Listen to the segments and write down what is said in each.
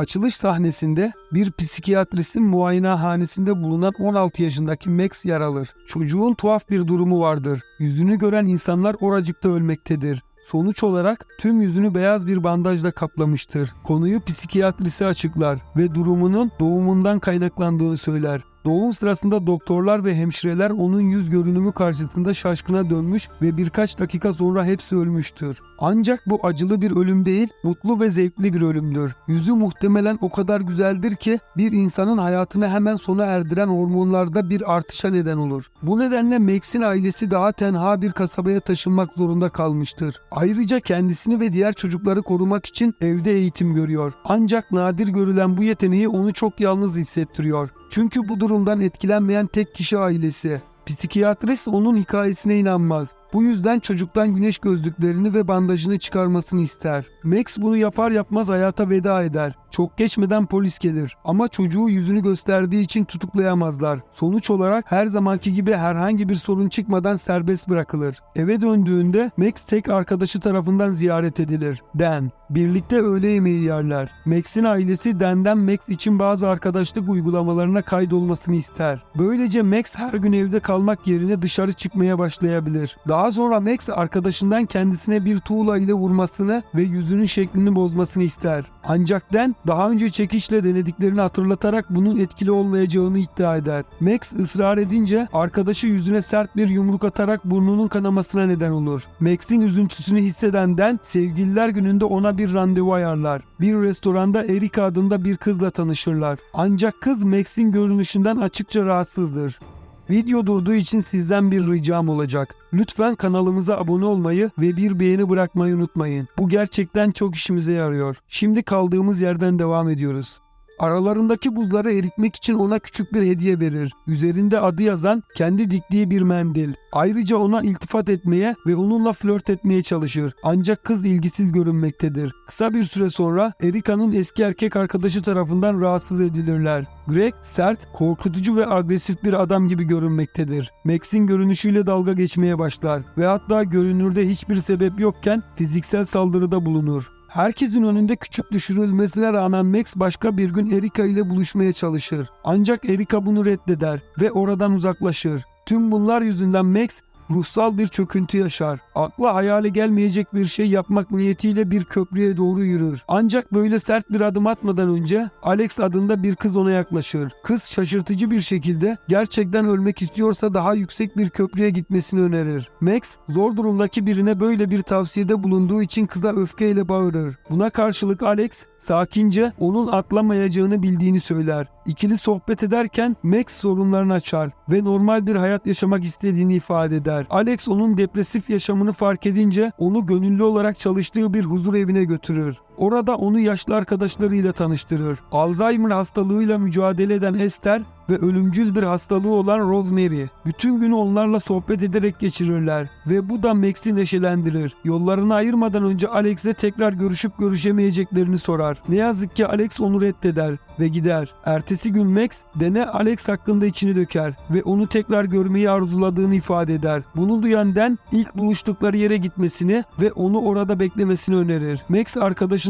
Açılış sahnesinde bir psikiyatristin muayenehanesinde bulunan 16 yaşındaki Max yer alır. Çocuğun tuhaf bir durumu vardır. Yüzünü gören insanlar oracıkta ölmektedir. Sonuç olarak tüm yüzünü beyaz bir bandajla kaplamıştır. Konuyu psikiyatrisi açıklar ve durumunun doğumundan kaynaklandığını söyler. Doğum sırasında doktorlar ve hemşireler onun yüz görünümü karşısında şaşkına dönmüş ve birkaç dakika sonra hepsi ölmüştür. Ancak bu acılı bir ölüm değil, mutlu ve zevkli bir ölümdür. Yüzü muhtemelen o kadar güzeldir ki bir insanın hayatını hemen sona erdiren hormonlarda bir artışa neden olur. Bu nedenle Max'in ailesi daha tenha bir kasabaya taşınmak zorunda kalmıştır. Ayrıca kendisini ve diğer çocukları korumak için evde eğitim görüyor. Ancak nadir görülen bu yeteneği onu çok yalnız hissettiriyor. Çünkü bu durumdan etkilenmeyen tek kişi ailesi. Psikiyatrist onun hikayesine inanmaz. Bu yüzden çocuktan güneş gözlüklerini ve bandajını çıkarmasını ister. Max bunu yapar yapmaz hayata veda eder. Çok geçmeden polis gelir ama çocuğu yüzünü gösterdiği için tutuklayamazlar. Sonuç olarak her zamanki gibi herhangi bir sorun çıkmadan serbest bırakılır. Eve döndüğünde Max tek arkadaşı tarafından ziyaret edilir. Dan. Birlikte öğle yemeği yerler. Max'in ailesi Dan'den Max için bazı arkadaşlık uygulamalarına kaydolmasını ister. Böylece Max her gün evde kalmak yerine dışarı çıkmaya başlayabilir. Daha sonra Max arkadaşından kendisine bir tuğla ile vurmasını ve yüzünün şeklini bozmasını ister. Ancak Dan daha önce çekişle denediklerini hatırlatarak bunun etkili olmayacağını iddia eder. Max ısrar edince arkadaşı yüzüne sert bir yumruk atarak burnunun kanamasına neden olur. Max'in üzüntüsünü hisseden Dan sevgililer gününde ona bir randevu ayarlar. Bir restoranda Erika adında bir kızla tanışırlar. Ancak kız Max'in görünüşünden açıkça rahatsızdır. Video durduğu için sizden bir ricam olacak. Lütfen kanalımıza abone olmayı ve bir beğeni bırakmayı unutmayın. Bu gerçekten çok işimize yarıyor. Şimdi kaldığımız yerden devam ediyoruz. Aralarındaki buzları eritmek için ona küçük bir hediye verir. Üzerinde adı yazan kendi diktiği bir mendil. Ayrıca ona iltifat etmeye ve onunla flört etmeye çalışır. Ancak kız ilgisiz görünmektedir. Kısa bir süre sonra Erika'nın eski erkek arkadaşı tarafından rahatsız edilirler. Greg sert, korkutucu ve agresif bir adam gibi görünmektedir. Max'in görünüşüyle dalga geçmeye başlar ve hatta görünürde hiçbir sebep yokken fiziksel saldırıda bulunur. Herkesin önünde küçük düşürülmesine rağmen Max başka bir gün Erika ile buluşmaya çalışır. Ancak Erika bunu reddeder ve oradan uzaklaşır. Tüm bunlar yüzünden Max ruhsal bir çöküntü yaşar. Akla hayale gelmeyecek bir şey yapmak niyetiyle bir köprüye doğru yürür. Ancak böyle sert bir adım atmadan önce Alex adında bir kız ona yaklaşır. Kız şaşırtıcı bir şekilde gerçekten ölmek istiyorsa daha yüksek bir köprüye gitmesini önerir. Max zor durumdaki birine böyle bir tavsiyede bulunduğu için kıza öfkeyle bağırır. Buna karşılık Alex sakince onun atlamayacağını bildiğini söyler. İkili sohbet ederken Max sorunlarını açar ve normal bir hayat yaşamak istediğini ifade eder. Alex onun depresif yaşamını fark edince onu gönüllü olarak çalıştığı bir huzur evine götürür. Orada onu yaşlı arkadaşlarıyla tanıştırır. Alzheimer hastalığıyla mücadele eden Esther ve ölümcül bir hastalığı olan Rosemary. Bütün günü onlarla sohbet ederek geçirirler ve bu da Max'i neşelendirir. Yollarını ayırmadan önce Alex'e tekrar görüşüp görüşemeyeceklerini sorar. Ne yazık ki Alex onu reddeder ve gider. Ertesi gün Max, Dene Alex hakkında içini döker ve onu tekrar görmeyi arzuladığını ifade eder. Bunu duyan Den ilk buluştukları yere gitmesini ve onu orada beklemesini önerir. Max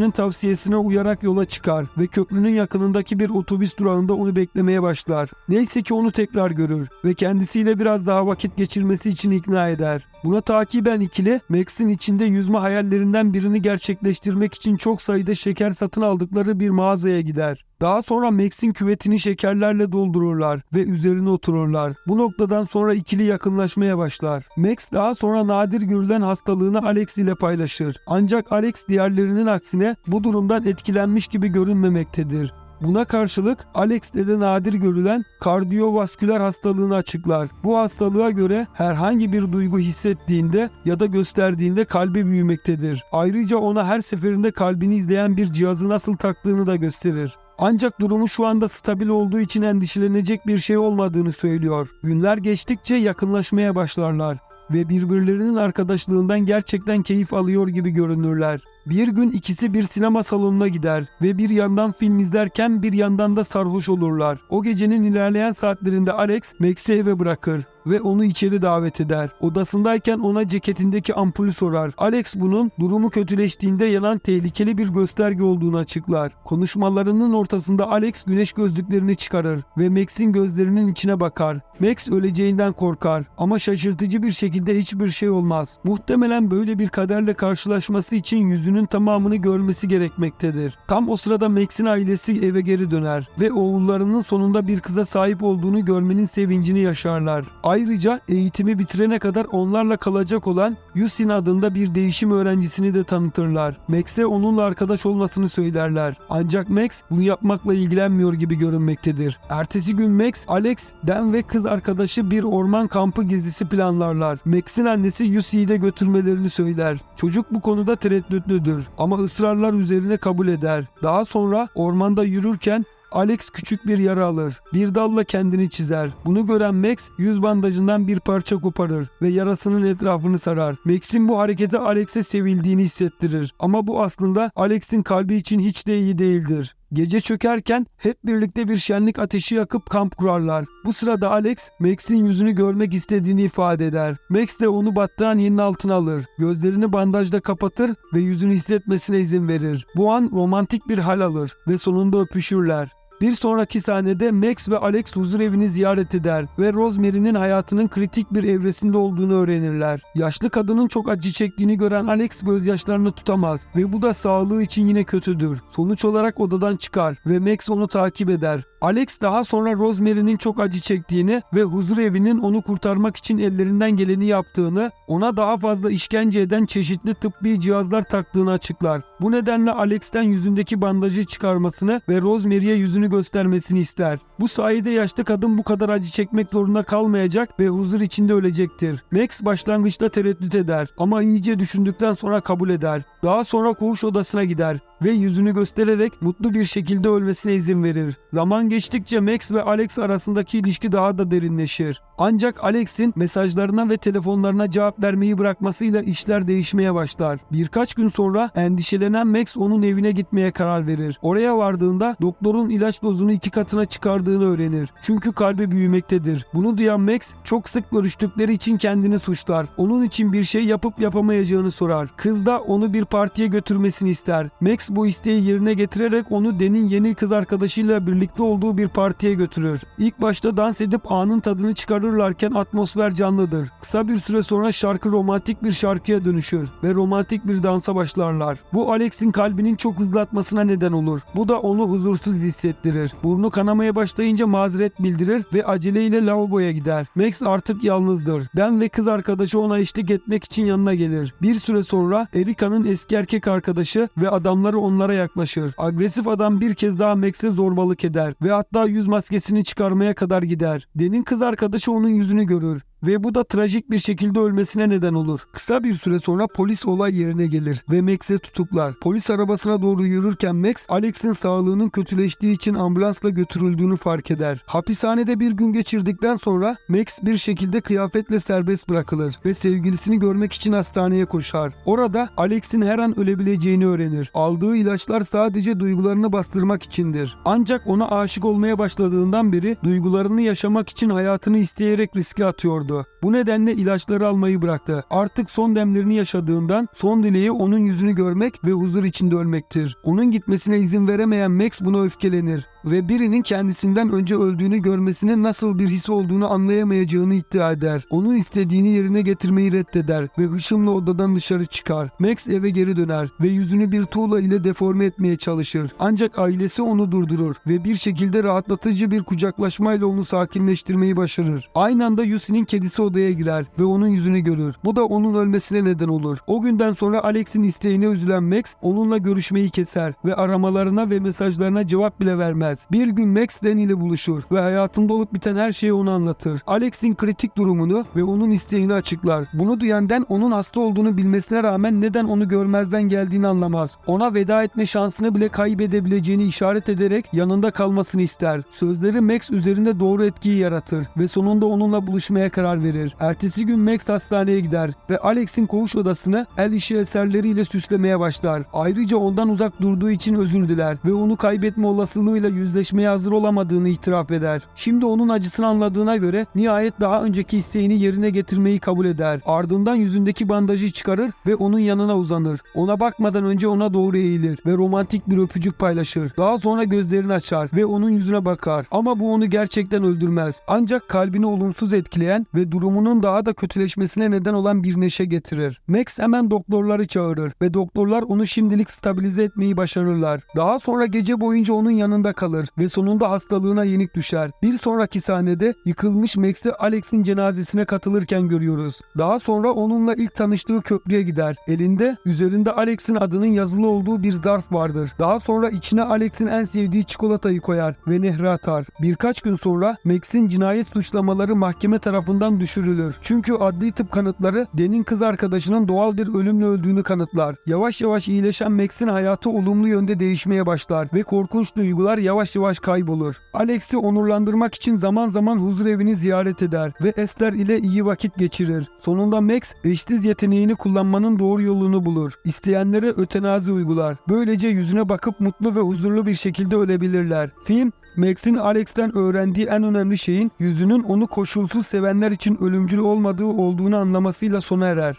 arkadaşının tavsiyesine uyarak yola çıkar ve köprünün yakınındaki bir otobüs durağında onu beklemeye başlar. Neyse ki onu tekrar görür ve kendisiyle biraz daha vakit geçirmesi için ikna eder. Buna takiben ikili Max'in içinde yüzme hayallerinden birini gerçekleştirmek için çok sayıda şeker satın aldıkları bir mağazaya gider. Daha sonra Max'in küvetini şekerlerle doldururlar ve üzerine otururlar. Bu noktadan sonra ikili yakınlaşmaya başlar. Max daha sonra nadir görülen hastalığını Alex ile paylaşır. Ancak Alex diğerlerinin aksine bu durumdan etkilenmiş gibi görünmemektedir. Buna karşılık Alex'te de nadir görülen kardiyovasküler hastalığını açıklar. Bu hastalığa göre herhangi bir duygu hissettiğinde ya da gösterdiğinde kalbi büyümektedir. Ayrıca ona her seferinde kalbini izleyen bir cihazı nasıl taktığını da gösterir. Ancak durumu şu anda stabil olduğu için endişelenecek bir şey olmadığını söylüyor. Günler geçtikçe yakınlaşmaya başlarlar ve birbirlerinin arkadaşlığından gerçekten keyif alıyor gibi görünürler. Bir gün ikisi bir sinema salonuna gider ve bir yandan film izlerken bir yandan da sarhoş olurlar. O gecenin ilerleyen saatlerinde Alex Max'i eve bırakır ve onu içeri davet eder. Odasındayken ona ceketindeki ampulü sorar. Alex bunun durumu kötüleştiğinde yanan tehlikeli bir gösterge olduğunu açıklar. Konuşmalarının ortasında Alex güneş gözlüklerini çıkarır ve Max'in gözlerinin içine bakar. Max öleceğinden korkar ama şaşırtıcı bir şekilde hiçbir şey olmaz. Muhtemelen böyle bir kaderle karşılaşması için yüzünün tamamını görmesi gerekmektedir. Tam o sırada Max'in ailesi eve geri döner ve oğullarının sonunda bir kıza sahip olduğunu görmenin sevincini yaşarlar. Ayrıca eğitimi bitirene kadar onlarla kalacak olan Yusin adında bir değişim öğrencisini de tanıtırlar. Max'e onunla arkadaş olmasını söylerler. Ancak Max bunu yapmakla ilgilenmiyor gibi görünmektedir. Ertesi gün Max, Alex, Dan ve kız arkadaşı bir orman kampı gezisi planlarlar. Max'in annesi Yusi'yi de götürmelerini söyler. Çocuk bu konuda tereddütlüdür ama ısrarlar üzerine kabul eder. Daha sonra ormanda yürürken Alex küçük bir yara alır. Bir dalla kendini çizer. Bunu gören Max yüz bandajından bir parça koparır ve yarasının etrafını sarar. Max'in bu hareketi Alex'e sevildiğini hissettirir. Ama bu aslında Alex'in kalbi için hiç de iyi değildir. Gece çökerken hep birlikte bir şenlik ateşi yakıp kamp kurarlar. Bu sırada Alex, Max'in yüzünü görmek istediğini ifade eder. Max de onu battaniyenin altına alır. Gözlerini bandajla kapatır ve yüzünü hissetmesine izin verir. Bu an romantik bir hal alır ve sonunda öpüşürler. Bir sonraki sahnede Max ve Alex huzur evini ziyaret eder ve Rosemary'nin hayatının kritik bir evresinde olduğunu öğrenirler. Yaşlı kadının çok acı çektiğini gören Alex gözyaşlarını tutamaz ve bu da sağlığı için yine kötüdür. Sonuç olarak odadan çıkar ve Max onu takip eder. Alex daha sonra Rosemary'nin çok acı çektiğini ve huzur evinin onu kurtarmak için ellerinden geleni yaptığını, ona daha fazla işkence eden çeşitli tıbbi cihazlar taktığını açıklar. Bu nedenle Alex'ten yüzündeki bandajı çıkarmasını ve Rosemary'e yüzünü göstermesini ister. Bu sayede yaşlı kadın bu kadar acı çekmek zorunda kalmayacak ve huzur içinde ölecektir. Max başlangıçta tereddüt eder ama iyice düşündükten sonra kabul eder. Daha sonra koğuş odasına gider ve yüzünü göstererek mutlu bir şekilde ölmesine izin verir. Zaman geçtikçe Max ve Alex arasındaki ilişki daha da derinleşir. Ancak Alex'in mesajlarına ve telefonlarına cevap vermeyi bırakmasıyla işler değişmeye başlar. Birkaç gün sonra endişelenen Max onun evine gitmeye karar verir. Oraya vardığında doktorun ilaç dozunu iki katına çıkardığını öğrenir. Çünkü kalbi büyümektedir. Bunu duyan Max çok sık görüştükleri için kendini suçlar. Onun için bir şey yapıp yapamayacağını sorar. Kız da onu bir partiye götürmesini ister. Max bu isteği yerine getirerek onu Den'in yeni kız arkadaşıyla birlikte olduğu bir partiye götürür. İlk başta dans edip anın tadını çıkarırlarken atmosfer canlıdır. Kısa bir süre sonra şarkı romantik bir şarkıya dönüşür ve romantik bir dansa başlarlar. Bu Alex'in kalbinin çok hızlı atmasına neden olur. Bu da onu huzursuz hissettirir. Burnu kanamaya başlayınca mazeret bildirir ve aceleyle lavaboya gider. Max artık yalnızdır. Ben ve kız arkadaşı ona eşlik etmek için yanına gelir. Bir süre sonra Erica'nın eski erkek arkadaşı ve adamları onlara yaklaşır. Agresif adam bir kez daha Max'e zorbalık eder ve hatta yüz maskesini çıkarmaya kadar gider. Den'in kız arkadaşı onun yüzünü görür ve bu da trajik bir şekilde ölmesine neden olur. Kısa bir süre sonra polis olay yerine gelir ve Max'i tutuklar. Polis arabasına doğru yürürken Max, Alex'in sağlığının kötüleştiği için ambulansla götürüldüğünü fark eder. Hapishanede bir gün geçirdikten sonra Max bir şekilde kıyafetle serbest bırakılır ve sevgilisini görmek için hastaneye koşar. Orada Alex'in her an ölebileceğini öğrenir. Aldığı ilaçlar sadece duygularını bastırmak içindir. Ancak ona aşık olmaya başladığından beri duygularını yaşamak için hayatını isteyerek riske atıyordu. года Bu nedenle ilaçları almayı bıraktı. Artık son demlerini yaşadığından son dileği onun yüzünü görmek ve huzur içinde ölmektir. Onun gitmesine izin veremeyen Max buna öfkelenir ve birinin kendisinden önce öldüğünü görmesinin nasıl bir his olduğunu anlayamayacağını iddia eder. Onun istediğini yerine getirmeyi reddeder ve hışımla odadan dışarı çıkar. Max eve geri döner ve yüzünü bir tuğla ile deforme etmeye çalışır. Ancak ailesi onu durdurur ve bir şekilde rahatlatıcı bir kucaklaşmayla onu sakinleştirmeyi başarır. Aynı anda Yusi'nin kedisi odaya girer ve onun yüzünü görür. Bu da onun ölmesine neden olur. O günden sonra Alex'in isteğine üzülen Max onunla görüşmeyi keser ve aramalarına ve mesajlarına cevap bile vermez. Bir gün Max Dan ile buluşur ve hayatında olup biten her şeyi ona anlatır. Alex'in kritik durumunu ve onun isteğini açıklar. Bunu duyan Dan onun hasta olduğunu bilmesine rağmen neden onu görmezden geldiğini anlamaz. Ona veda etme şansını bile kaybedebileceğini işaret ederek yanında kalmasını ister. Sözleri Max üzerinde doğru etkiyi yaratır ve sonunda onunla buluşmaya karar verir. Verir. Ertesi gün Max hastaneye gider ve Alex'in koğuş odasını el işi eserleriyle süslemeye başlar. Ayrıca ondan uzak durduğu için özür diler ve onu kaybetme olasılığıyla yüzleşmeye hazır olamadığını itiraf eder. Şimdi onun acısını anladığına göre nihayet daha önceki isteğini yerine getirmeyi kabul eder. Ardından yüzündeki bandajı çıkarır ve onun yanına uzanır. Ona bakmadan önce ona doğru eğilir ve romantik bir öpücük paylaşır. Daha sonra gözlerini açar ve onun yüzüne bakar. Ama bu onu gerçekten öldürmez. Ancak kalbini olumsuz etkileyen ve durumunun daha da kötüleşmesine neden olan bir neşe getirir. Max hemen doktorları çağırır ve doktorlar onu şimdilik stabilize etmeyi başarırlar. Daha sonra gece boyunca onun yanında kalır ve sonunda hastalığına yenik düşer. Bir sonraki sahnede yıkılmış Max'i Alex'in cenazesine katılırken görüyoruz. Daha sonra onunla ilk tanıştığı köprüye gider. Elinde üzerinde Alex'in adının yazılı olduğu bir zarf vardır. Daha sonra içine Alex'in en sevdiği çikolatayı koyar ve nehre atar. Birkaç gün sonra Max'in cinayet suçlamaları mahkeme tarafından düşürülür. Çünkü adli tıp kanıtları Den'in kız arkadaşının doğal bir ölümle öldüğünü kanıtlar. Yavaş yavaş iyileşen Max'in hayatı olumlu yönde değişmeye başlar ve korkunç duygular yavaş yavaş kaybolur. Alex'i onurlandırmak için zaman zaman huzur evini ziyaret eder ve Esther ile iyi vakit geçirir. Sonunda Max eşsiz yeteneğini kullanmanın doğru yolunu bulur. İsteyenlere ötenazi uygular. Böylece yüzüne bakıp mutlu ve huzurlu bir şekilde ölebilirler. Film Max'in Alex'ten öğrendiği en önemli şeyin yüzünün onu koşulsuz sevenler için ölümcül olmadığı olduğunu anlamasıyla sona erer.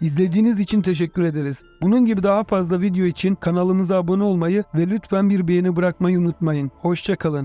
İzlediğiniz için teşekkür ederiz. Bunun gibi daha fazla video için kanalımıza abone olmayı ve lütfen bir beğeni bırakmayı unutmayın. Hoşçakalın.